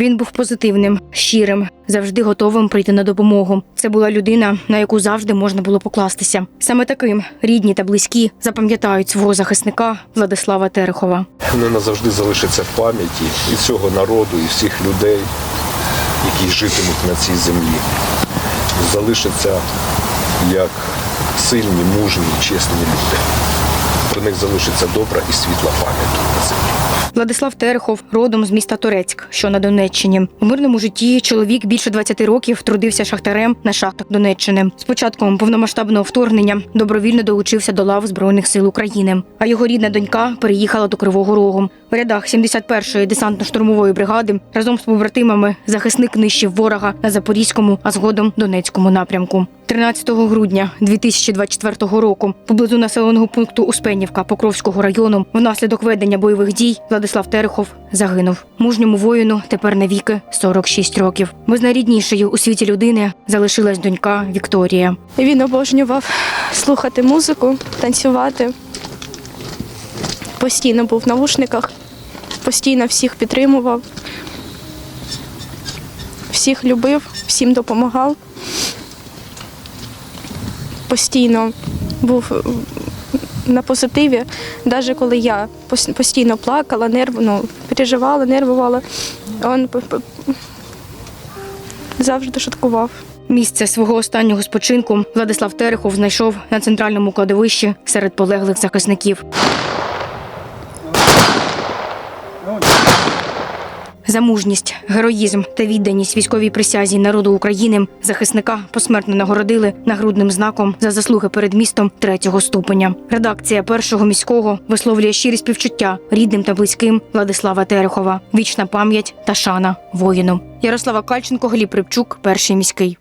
Він був позитивним, щирим, завжди готовим прийти на допомогу. Це була людина, на яку завжди можна було покластися. Саме таким рідні та близькі запам'ятають свого захисника Владислава Терехова. Вони назавжди залишаться в пам'яті і цього народу, і всіх людей, які житимуть на цій землі. Залишаться як сильні, мужні, чесні люди. Про них залишиться добра і світла пам'ять. Владислав Терехов родом з міста Торецьк, що на Донеччині. У мирному житті чоловік більше 20 років трудився шахтарем на шахтах Донеччини. З початком повномасштабного вторгнення добровільно долучився до лав Збройних сил України. А його рідна донька переїхала до Кривого Рогу. В рядах 71-ї десантно-штурмової бригади разом з побратимами захисник нищив ворога на Запорізькому, а згодом Донецькому напрямку. 13 грудня 2024 року поблизу населеного пункту Успенівка Покровського району внаслідок ведення бойових дій Владислав Терехов загинув. Мужньому воїну тепер навіки 46 років. Без найріднішої у світі людини залишилась донька Вікторія. Він обожнював слухати музику, танцювати. Постійно був в навушниках, постійно всіх підтримував, всіх любив, всім допомагав. Постійно був на позитиві, навіть коли я постійно плакала, нерв, ну, переживала, нервувала, він завжди шуткував. Місце свого останнього спочинку Владислав Терехов знайшов на центральному кладовищі серед полеглих захисників. За мужність, героїзм та відданість військовій присязі народу України захисника посмертно нагородили нагрудним знаком за заслуги перед містом третього ступеня. Редакція першого міського висловлює щирі співчуття рідним та близьким Владислава Терехова. Вічна пам'ять та шана воїну. Ярослава Кальченко, Гліб Рибчук, перший міський.